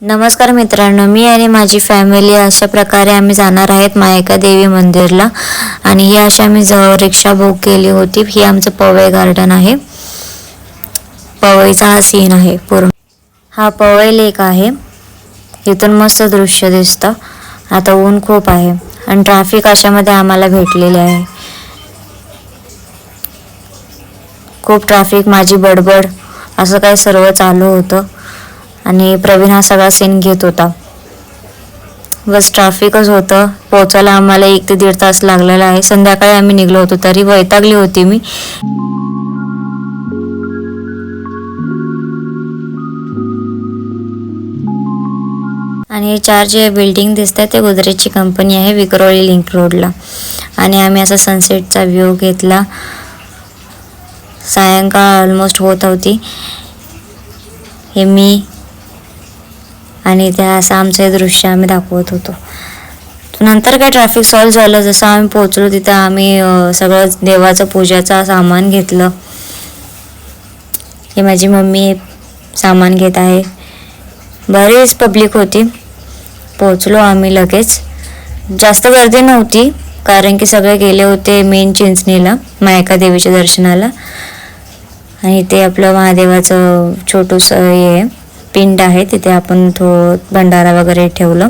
नमस्कार मित्रांनो मी आणि माझी फॅमिली अशा प्रकारे आम्ही जाणार आहेत मायका देवी मंदिरला. आणि ही अशी आम्ही ज रिक्षा बुक केली होती. ही आमचं पवई गार्डन आहे. पवईचा हा सीन आहे पूर्ण. हा पवई लेक आहे. इथून मस्त दृश्य दिसतं. आता ऊन खूप आहे. आणि ट्रॅफिक अशामध्ये आम्हाला भेटलेले आहे. खूप ट्रॅफिक माझी बडबड असं काही सर्व चालू होतं. आणि प्रवीण हा सगळा सीन घेत होता. बस ट्रॅफिकच होतं. पोचायला आम्हाला एक ते दीड तास लागलेला आहे. संध्याकाळी आम्ही निघलो होतो तरी वैतागली होती मी. आणि हे चार जे बिल्डिंग दिसत आहे ते गोदरेजची कंपनी आहे विक्रोळी लिंक रोडला आणि आम्ही असा सनसेटचा व्ह्यू घेतला. सायंकाळ ऑलमोस्ट होत होती. हे मी आणि त्या असं आमचं हे दृश्य आम्ही दाखवत होतो. नंतर काय ट्रॅफिक सॉल्व झालं जसं आम्ही पोहोचलो तिथं आम्ही सगळं देवाचं पूजाचं सामान घेतलं. की माझी मम्मी सामान घेत आहे. बरीच पब्लिक होती. पोचलो आम्ही लगेच. जास्त गर्दी नव्हती कारण की सगळे गेले होते मेन चिंचणीला मायका देवीच्या दर्शनाला. आणि ते आपलं महादेवाचं छोटूसं हे आहे, पिंड आहे तिथे आपण थो भंडारा वगैरे ठेवलं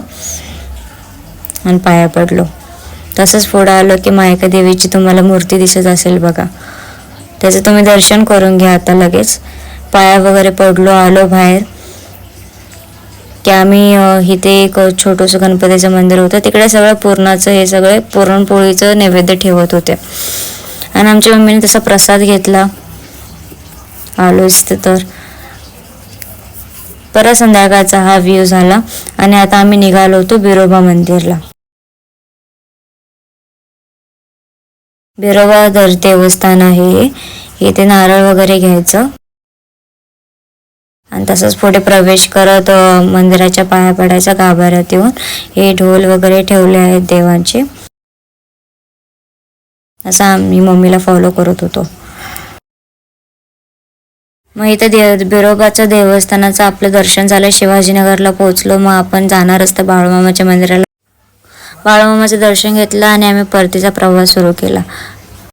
आणि पाया पडलो. तसंच पुढं आलो की मायका देवीची तुम्हाला मूर्ती दिसत असेल बघा. त्याचं तुम्ही दर्शन करून घ्या आता लगेच. पाया वगैरे पडलो आलो बाहेर. की आम्ही इथे एक छोटंसं गणपतीचं मंदिर होतं. तिकडे सगळं पूर्णाचं हे सगळे पुरणपोळीचं नैवेद्य ठेवत होते. आणि आमच्या मम्मीने तसा प्रसाद घेतला. आलोच तर. परत संध्याकाळचा हा व्ह्यू झाला आणि आता आम्ही निघालो होतो बिरोबा मंदिरला. बिरोबा दर देवस्थान आहे हे. इथे नारळ वगैरे घ्यायचं. आणि तसंच पुढे प्रवेश करत मंदिराच्या पाया पडायचा गाभाऱ्यात येऊन. हे ढोल वगैरे ठेवले आहेत देवांचे. असं आम्ही मम्मीला फॉलो करत होतो. मग इथं दे बिरोबाचं देवस्थानाचं आपलं दर्शन झालं शिवाजीनगरला पोहोचलो. मग आपण जाणार असतं बाळूमामाच्या मंदिराला. बाळूमामाचं दर्शन घेतलं आणि आम्ही परतीचा प्रवास सुरू केला.